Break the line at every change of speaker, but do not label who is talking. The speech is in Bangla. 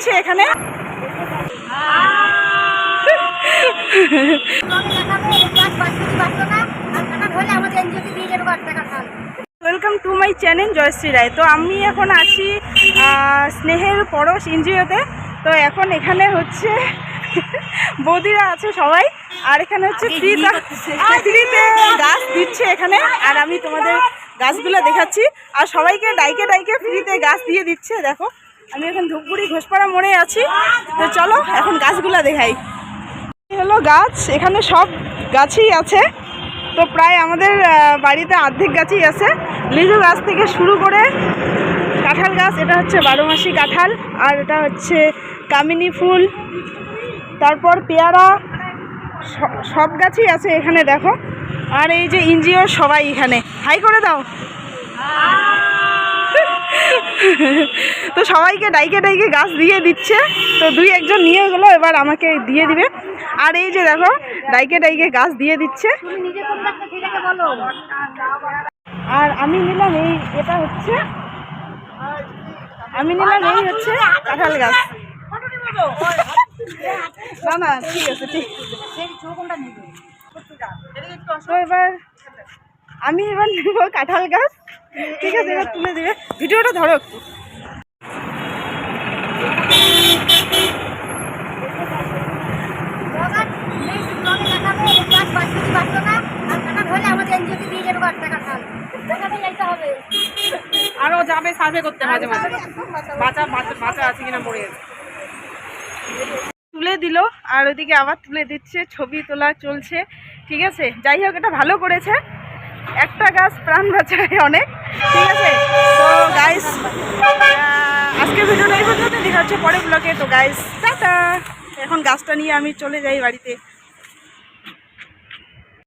দিচ্ছে এখানে? Welcome to my channel Joyshree Roy তো আমি এখন আছি স্নেহের পরশ এনজিওতে। তো এখন এখানে হচ্ছে বৌদিরা আছে সবাই আর এখানে হচ্ছে ফ্রিতে গাছ দিচ্ছে এখানে আর আমি তোমাদের গাছগুলো দেখাচ্ছি। আর সবাইকে ডাইকে ডাইকে ফ্রিতে গাছ দিয়ে দিচ্ছে দেখো। আমি এখন ধূপগুড়ি ঘোষপাড়া মোড়ে আছি। তো চলো এখন গাছগুলো দেখাই। হলো গাছ, এখানে সব গাছই আছে। তো প্রায় আমাদের বাড়িতে অর্ধেক গাছই আছে। লিচু গাছ থেকে শুরু করে কাঁঠাল গাছ, এটা হচ্ছে বারো মাসি কাঁঠাল, আর এটা হচ্ছে কামিনী ফুল। তারপর পেয়ারা সব গাছই আছে এখানে, দেখো। আর এই যে এনজিওর সবাই এখানে। হাই করে দাও। তো সবাইকে ডাইকে ডাইকে গাছ দিয়ে দিচ্ছে। তো দুই একজন নিয়ে গেলো, এবার আমাকে দিয়ে দিবে। আর এই যে দেখো, ডাইকে ডাইকে গাছ দিয়ে দিচ্ছে। আর আমি নিলাম এই, এটা হচ্ছে, আমি নিলাম এই হচ্ছে কাঁঠাল গাছ। না না, ঠিক আছে, ঠিক। তো এবার আমি এবার নেব কাঁঠাল গাছ। ঠিক আছে এবার তুলে দেবে। ভিডিওটা ধরো একটু।
আরও যাবে সার্ভে করতে মাঝে মাঝে। বাঁচা বাঁচা আছে কিনা মরে
তুলে দিল আর ওইদিকে আবার তুলে দিচ্ছে ছবি তোলা চলছে। ঠিক আছে যাই হোক এটা ভালো করেছে। একটা গাছ প্রাণ বাঁচায় অনেক। ঠিক আছে? তো গাইস আজকে ভিডিওটা এই পর্যন্ত দেখা হচ্ছে পরে ব্লগে তো গাইস টাটা। এখন গাছটা নিয়ে আমি চলে যাই বাড়িতে।